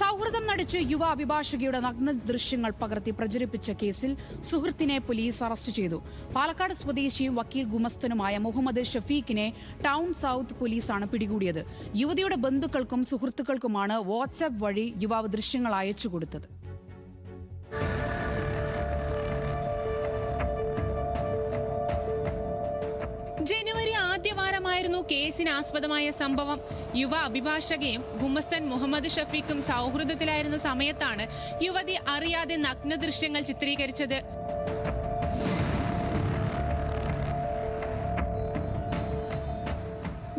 സൗഹൃദം നടിച്ച് യുവ അഭിഭാഷകയുടെ നഗ്ന ദൃശ്യങ്ങൾ പകർത്തി പ്രചരിപ്പിച്ച കേസിൽ സുഹൃത്തിനെ പോലീസ് അറസ്റ്റ് ചെയ്തു. പാലക്കാട് സ്വദേശിയും വക്കീൽ ഗുമസ്തനുമായ മുഹമ്മദ് ഷഫീഖിനെ ടൗൺ സൌത്ത് പോലീസാണ് പിടികൂടിയത്. യുവതിയുടെ ബന്ധുക്കൾക്കും സുഹൃത്തുക്കൾക്കുമാണ് വാട്സ്ആപ്പ് വഴി യുവാവ് ദൃശ്യങ്ങൾ അയച്ചു കൊടുത്തത്. ആദ്യവാരമായിരുന്നു കേസിന് ആസ്പദമായ സംഭവം. യുവ അഭിഭാഷകയും ഗുമസ്തൻ മുഹമ്മദ് ഷഫീഖും സൗഹൃദത്തിലായിരുന്ന സമയത്താണ് യുവതി അറിയാതെ നഗ്ന ദൃശ്യങ്ങൾ ചിത്രീകരിച്ചത്.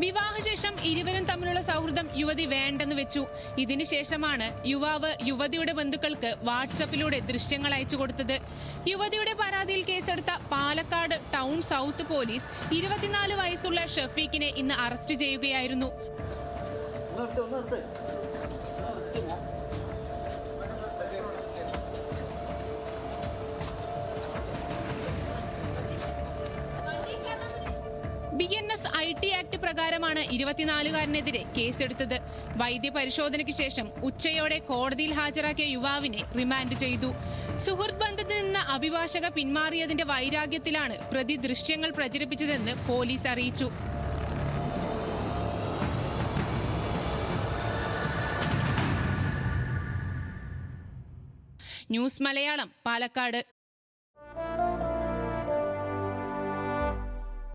വിവാഹശേഷം ഇരുവരും തമ്മിലുള്ള സൗഹൃദം യുവതി വേണ്ടെന്ന് വെച്ചു. ഇതിനുശേഷമാണ് യുവാവ് യുവതിയുടെ ബന്ധുക്കൾക്ക് വാട്സപ്പിലൂടെ ദൃശ്യങ്ങൾ അയച്ചു കൊടുത്തത്. യുവതിയുടെ പരാതിയിൽ കേസെടുത്ത പാലക്കാട് ടൗൺ സൗത്ത് പോലീസ് ഇരുപത്തിനാല് വയസ്സുള്ള ഷഫീഖിനെ ഇന്ന് അറസ്റ്റ് ചെയ്യുകയായിരുന്നു. B N S I T act പ്രകാരമാണ് ഇരുപത്തിനാലുകാരനെതിരെ കേസെടുത്തത്. വൈദ്യപരിശോധനയ്ക്ക് ശേഷം ഉച്ചയോടെ കോടതിയിൽ ഹാജരാക്കിയ യുവാവിനെ റിമാൻഡ് ചെയ്തു. സുഹൃത്ത് ബന്ധത്തിൽ നിന്ന് അഭിഭാഷക പിന്മാറിയതിന്റെ വൈരാഗ്യത്തിലാണ് പ്രതി ദൃശ്യങ്ങൾ പ്രചരിപ്പിച്ചതെന്ന് പോലീസ് അറിയിച്ചു. ന്യൂസ് മലയാളം പാലക്കാട്.